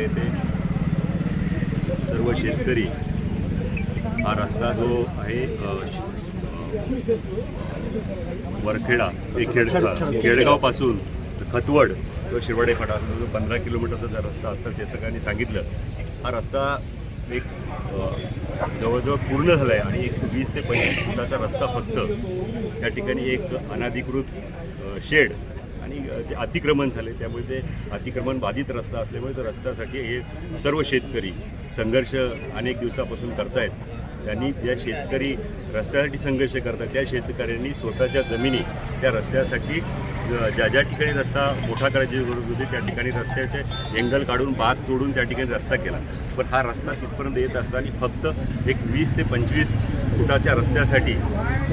येथे सर्व शेतकरी हा रस्ता जो आहे वरखेडा हे खेड खेडगावपासून खतवड किंवा शिरवाडे फाटा जो पंधरा किलोमीटरचा रस्ता आता जे सगळ्यांनी सांगितलं हा रस्ता एक जवळजवळ पूर्ण झाला आहे आणि एक वीस ते पंचवीस फुटाचा रस्ता फक्त त्या ठिकाणी एक अनाधिकृत शेड आणि ते अतिक्रमण झाले. त्यामुळे ते अतिक्रमण बाधित रस्ता असल्यामुळे त्या रस्त्यासाठी हे सर्व शेतकरी संघर्ष अनेक दिवसापासून करतायत. त्यांनी ज्या शेतकरी रस्त्यासाठी संघर्ष करतात. त्या शेतकऱ्यांनी स्वतःच्या जमिनी त्या रस्त्यासाठी ज्या ज्या ठिकाणी रस्ता मोठा करायची गरज होती त्या ठिकाणी रस्त्याचे एंगल काढून बाग तोडून त्या ठिकाणी रस्ता केला. पण हा रस्ता तिथपर्यंत येत असताना फक्त एक वीस ते पंचवीस फुटाच्या रस्त्यासाठी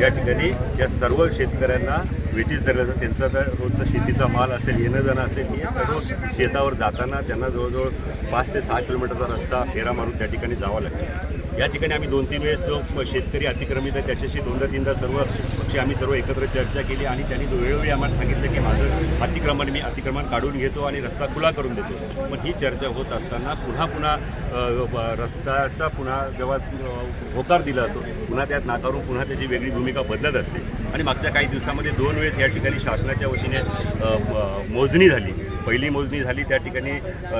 या ठिकाणी या सर्व शेतकऱ्यांना वेटीस धरलं जातं. त्यांचा तर रोजचा शेतीचा माल असेल येणं जाणं असेल हे सर्व शेतावर जाताना त्यांना जवळजवळ पाच ते सहा किलोमीटरचा रस्ता फेरा मारून त्या ठिकाणी जावा लागतो. या ठिकाणी आम्ही दोन तीन वेळेस जो शेतकरी अतिक्रमित आहे त्याच्याशी दोनदा तीनदा सर्व पक्षी आम्ही सर्व एकत्र चर्चा केली आणि त्यांनी वेळोवेळी आम्हाला सांगितलं की माझं अतिक्रमण मी अतिक्रमण काढून घेतो आणि रस्ता खुला करून देतो. पण ही चर्चा होत असताना पुन्हा पुन्हा रस्त्याचा पुन्हा जेव्हा होकार दिला जातो पुन्हा त्यात नाकारून पुन्हा त्याची वेगळी भूमिका बदलत असते. आणि मागच्या काही दिवसामध्ये दोन वेळेस या ठिकाणी शासनाच्या वतीने मोजणी झाली. पहिली मोजणी झाली त्या ठिकाणी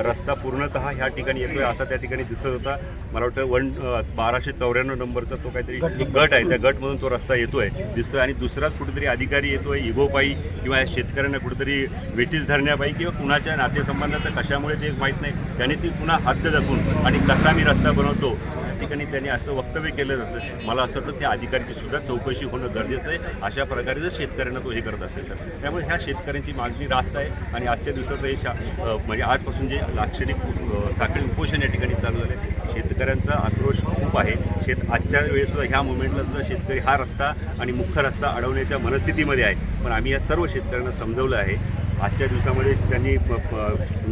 रस्ता पूर्णतः ह्या ठिकाणी येतोय असा त्या ठिकाणी दिसत होता. मला वाटतं वन बाराशे चौऱ्याण्णव नंबरचा तो काहीतरी गट आहे. त्या गटमधून तो रस्ता येतोय दिसतोय आणि दुसराच कुठेतरी अधिकारी येतोय इगोपायी किंवा या शेतकऱ्यांना कुठेतरी वेटीस धरण्यापायी किंवा कुणाच्या नातेसंबंधात कशामुळे ते माहीत नाही. त्याने ती पुन्हा हद्द दाखवून आणि कसा मी रस्ता बनवतो ठिकाणी त्यांनी असं वक्तव्य केलं जातं. मला असं वाटतं त्या अधिकाऱ्याची सुद्धा चौकशी होणं गरजेचं आहे. अशा प्रकारे जर शेतकऱ्यांना तो हे करत असेल तर. त्यामुळे ह्या शेतकऱ्यांची मागणी रास्त आहे आणि आजच्या दिवसाचं हे शा म्हणजे आजपासून जे लाक्षणिक साखळी उपोषण या ठिकाणी चालू झाले शेतकऱ्यांचा आक्रोश खूप आहे. शेत आजच्या वेळेसुद्धा ह्या मुवमेंटला सुद्धा शेतकरी हा रस्ता आणि मुख्य रस्ता अडवण्याच्या मनस्थितीमध्ये आहे. पण आम्ही या सर्व शेतकऱ्यांना समजवलं आहे. आजच्या दिवसामध्ये त्यांनी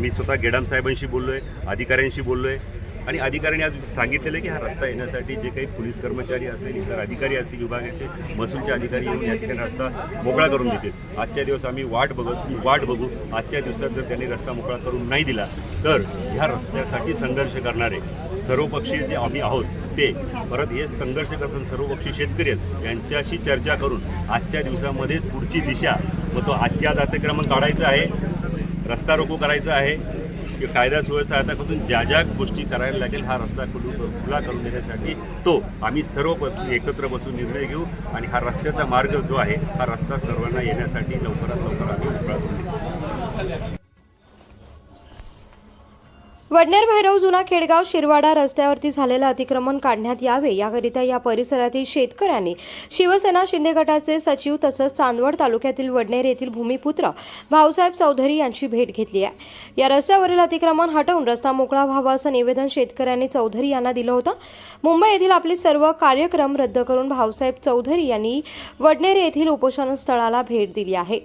मी स्वतः गेडाम साहेबांशी बोललो आहे अधिकाऱ्यांशी बोललो आहे आणि अधिकाऱ्यांनी आज सांगितलेलं की हा रस्ता येण्यासाठी जे काही पोलीस कर्मचारी असतील इतर अधिकारी असतील विभागाचे महसूलचे अधिकारी येऊन या ठिकाणी रस्ता मोकळा करून देतील. आजच्या दिवस आम्ही वाट बघत वाट बघू. आजच्या दिवसात जर त्यांनी रस्ता मोकळा करून नाही दिला तर ह्या रस्त्यासाठी संघर्ष करणारे सर्वपक्षीय जे आम्ही आहोत ते परत हे संघर्ष करताना सर्वपक्षीय शेतकरी आहेत यांच्याशी चर्चा करून आजच्या दिवसामध्ये पुढची दिशा मग तो आजच्या आज अतिक्रमण काढायचं आहे रस्ता रोको करायचा आहे की कायदा सुव्यवस्था आता करून ज्या ज्या गोष्टी करायला लागेल हा रस्ता खुलू खुला करून देण्यासाठी तो आम्ही सर्व बसून एकत्र बसून निर्णय घेऊ आणि हा रस्त्याचा मार्ग जो आहे हा रस्ता सर्वांना येण्यासाठी लवकरात लवकर आम्ही मोकळा करून देऊ. वडनेर भैरव जुना खेडगाव शिरवाडा रस्त्यावरती झालेलं अतिक्रमण काढण्यात यावे. याकरिता या परिसरातील शेतकऱ्यांनी शिवसेना शिंदे गटाचे सचिव तसंच चांदवड तालुक्यातील वडनेर येथील भूमिपुत्र भाऊसाहेब चौधरी यांची भेट घेतली आहे. या रस्त्यावरील अतिक्रमण हटवून रस्ता मोकळा व्हावा असं निवेदन शेतकऱ्यांनी चौधरी यांना दिलं होतं. मुंबई येथील आपले सर्व कार्यक्रम रद्द करून भाऊसाहेब चौधरी यांनी वडनेर येथील उपोषण स्थळाला भेट दिली आहे.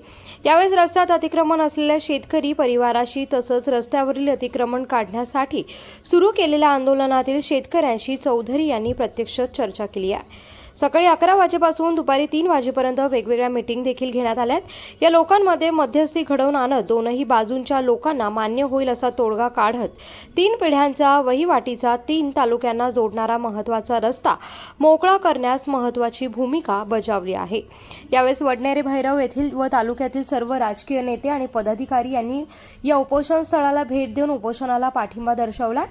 यावेळेस रस्त्यात अतिक्रमण असलेल्या शेतकरी परिवाराशी तसंच रस्त्यावरील अतिक्रमण काढ काढण्यासाठी सुरू केलेल्या आंदोलनातील शेतकऱ्यांशी चौधरी यांनी प्रत्यक्ष चर्चा केली आहे. सकाळी अकरा वाजेपासून दुपारी तीन वाजेपर्यंत वेगवेगळ्या मीटिंग देखील घेण्यात आल्यात. या लोकांमध्ये मध्यस्थी घडवून आणत दोनही बाजूंच्या लोकांना मान्य होईल असा तोडगा काढत तीन पिढ्यांचा वहिवाटीचा तीन तालुक्यांना जोडणारा महत्त्वाचा रस्ता मोकळा करण्यास महत्वाची भूमिका बजावली आहे. यावेळेस वडनेरे भैरव येथील व तालुक्यातील सर्व राजकीय नेते आणि पदाधिकारी यांनी या उपोषण स्थळाला भेट देऊन उपोषणाला पाठिंबा दर्शवला.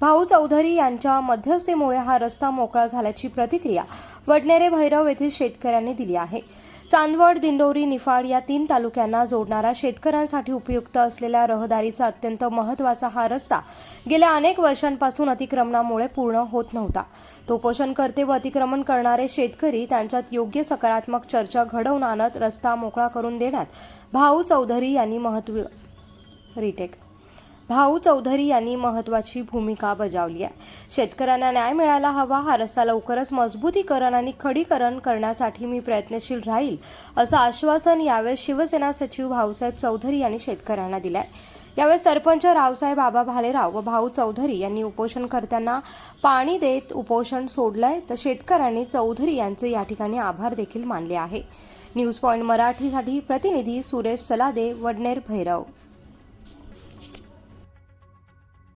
भाऊ चौधरी यांच्या मध्यस्थीमुळे हा रस्ता मोकळा झाल्याची प्रतिक्रिया वडनेरे भैरव येथील शेतकऱ्यांनी दिली आहे. चांदवड दिंडोरी निफाड या तीन तालुक्यांना जोडणारा शेतकऱ्यांसाठी उपयुक्त असलेल्या रहदारीचा अत्यंत महत्त्वाचा हा रस्ता गेल्या अनेक वर्षांपासून अतिक्रमणामुळे पूर्ण होत नव्हता. तो पोषणकर्ते व अतिक्रमण करणारे शेतकरी त्यांच्यात योग्य सकारात्मक चर्चा घडवून आणत रस्ता मोकळा करून देण्यात भाऊ चौधरी यांनी महत्त्व रिटेक भाऊ चौधरी यांनी महत्वाची भूमिका बजावली आहे. शेतकऱ्यांना न्याय मिळायला हवा हा रस्ता लवकरच मजबूतीकरण आणि खडीकरण करण्यासाठी मी प्रयत्नशील राहील असं आश्वासन यावेळेस शिवसेना सचिव भाऊसाहेब चौधरी यांनी शेतकऱ्यांना दिलंय. यावेळी सरपंच रावसाहेब बाबा भालेराव व भाऊ चौधरी यांनी उपोषणकर्त्यांना पाणी देत उपोषण सोडलंय तर शेतकऱ्यांनी चौधरी यांचे या ठिकाणी आभार देखील मानले आहे. न्यूज पॉईंट मराठीसाठी प्रतिनिधी सुरेश सलादे वडनेर भैरव.